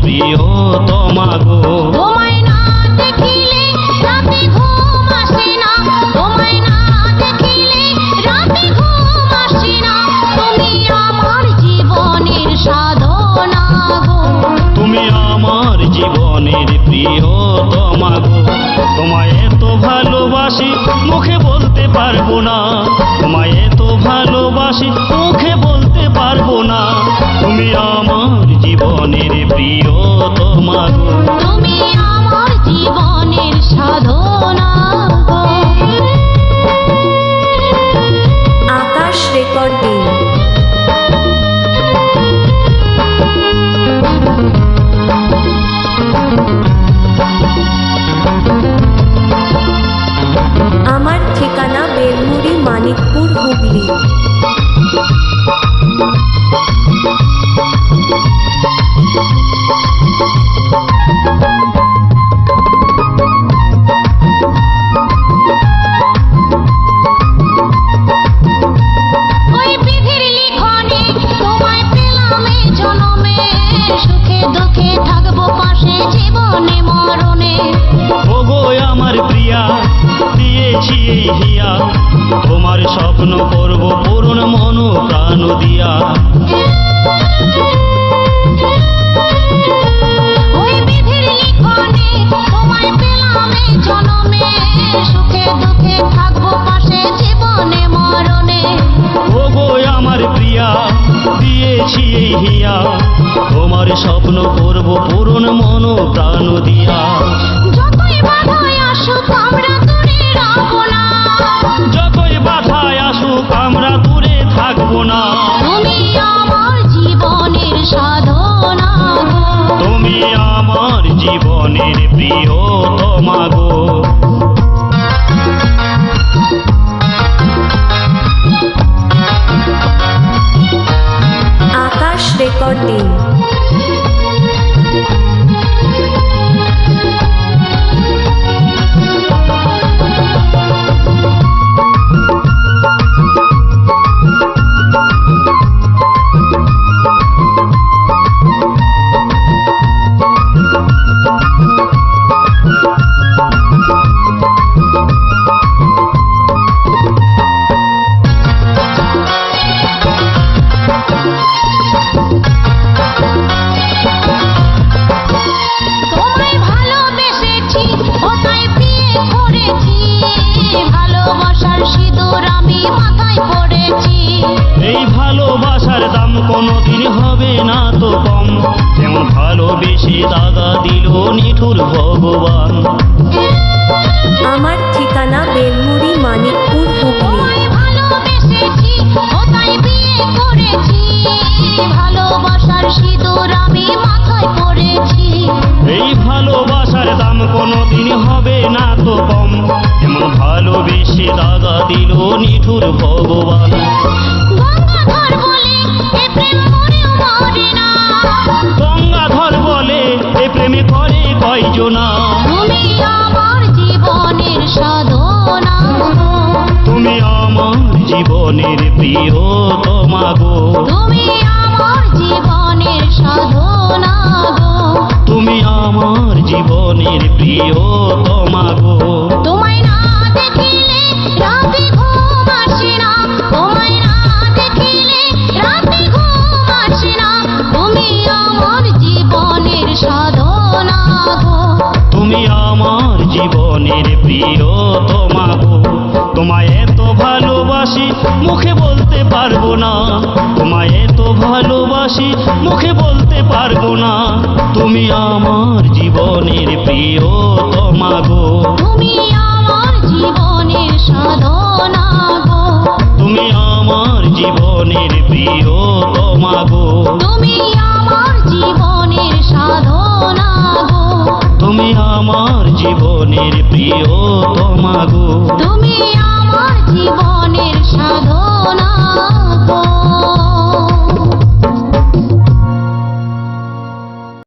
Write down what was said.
প্রিয় তোমাগো তোমায় না দেখিলে রাতে ঘুম আসে না। তোমায় না দেখিলে রাতে ঘুম আসে না। তুমি আমার জীবনের সাধনা গো। তুমি আমার জীবনের প্রিয় তোমাগো তোমায় এত ভালোবাসি মুখে বলতে পারব না। তোমায় এত ভালোবাসি মুখে বলতে পারব না। তুমি জীবনের প্রিয় তোমাগো তোমার স্বপ্ন করব পূরণ মন প্রাণ দিয়া। সুখে দুঃখে থাকব পাশে জীবনে মরণে। ওগো আমার প্রিয়া দিয়েছি এই হিয়া। তোমার স্বপ্ন করব পূরণ মন প্রাণ দিয়া। যতই বাধায় আসুক 顶 দাগা দিল নিঠুর ভগবান। আমার ঠিকানা বেলমুড়ি মানিকপুর হুগলি। তোমায় ভালোবেসেছি ও তাই বিয়ে করেছি? ভালোবাসার সিঁদুর আমি মাথায় পড়েছি এই ভালোবাসার দাম কোনোদিন হবে না তো কম। যেমন ভালোবেসে দাদা দিল নিঠুর ভগবান। কয়জনা তুমি আমার জীবনের সাধনা। তুমি আমার জীবনের প্রিয় তোমাগো তুমি আমার জীবনের সাধনা তুমি আমার জীবনের প্রিয় তোমাগো এত ভালোবাসি, মুখে বলতে পারব না। তোমায় এত ভালোবাসি, মুখে বলতে পারব না। তুমি আমার জীবনের প্রিয়